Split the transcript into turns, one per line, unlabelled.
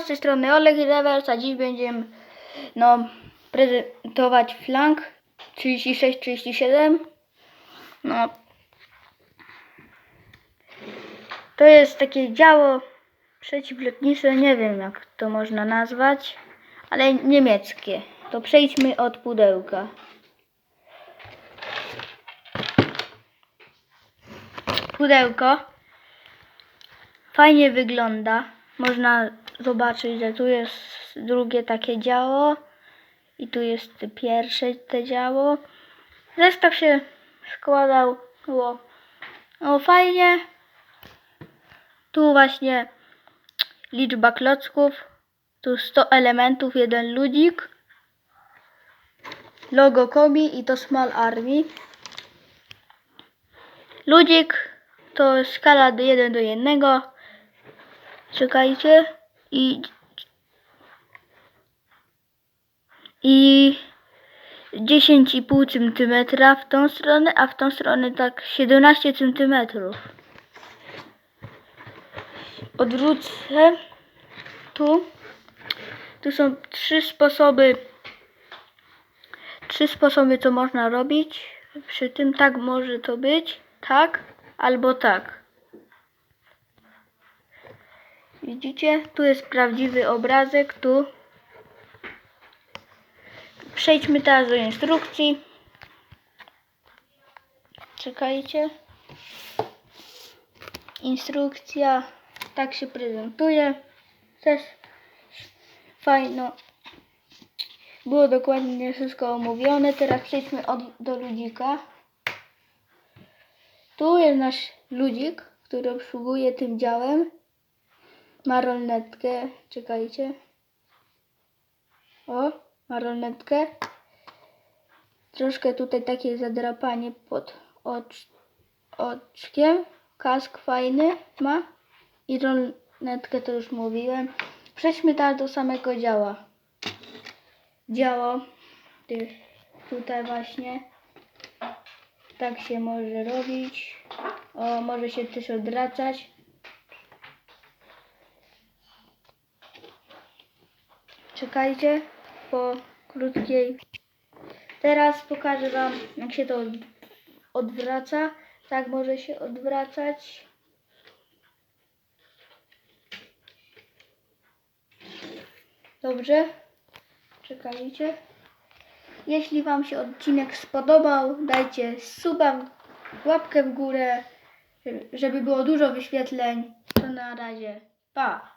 Z tej strony Oleg Rewers, a dziś będziemy no, prezentować flank 36-37. No. To jest takie działo przeciwlotnicze, nie wiem jak to można nazwać, ale niemieckie. To przejdźmy od pudełka. Pudełko fajnie wygląda. Można zobaczyć, że tu jest drugie takie działo i tu jest pierwsze te działo. Zestaw się składał było fajnie. Tu właśnie liczba klocków. Tu 100 elementów, jeden ludzik. Logo Kobi i to Small Army. Ludzik to skala do 1 do 1. Czekajcie. I i 10,5 cm w tą stronę, a w tą stronę tak 17 cm. Odwrócę tu. Tu są trzy sposoby. Trzy sposoby, co można robić. Przy tym tak może to być, tak albo tak. Widzicie? Tu jest prawdziwy obrazek, tu. Przejdźmy teraz do instrukcji. Czekajcie. Instrukcja tak się prezentuje. Też fajno. Było dokładnie wszystko omówione. Teraz przejdźmy od, do ludzika. Tu jest nasz ludzik, który obsługuje tym działem. Ma rolnetkę. Czekajcie. O, ma rolnetkę. Troszkę tutaj takie zadrapanie pod ocz, oczkiem. Kask fajny ma. I rolnetkę to już mówiłem. Przejdźmy teraz do samego działa. Działo. Tutaj właśnie. Tak się może robić. O, może się też odwracać. Czekajcie po krótkiej. Teraz pokażę Wam, jak się to od- odwraca. Tak może się odwracać. Dobrze. Czekajcie. Jeśli Wam się odcinek spodobał, dajcie suba, łapkę w górę, żeby było dużo wyświetleń. To na razie. Pa!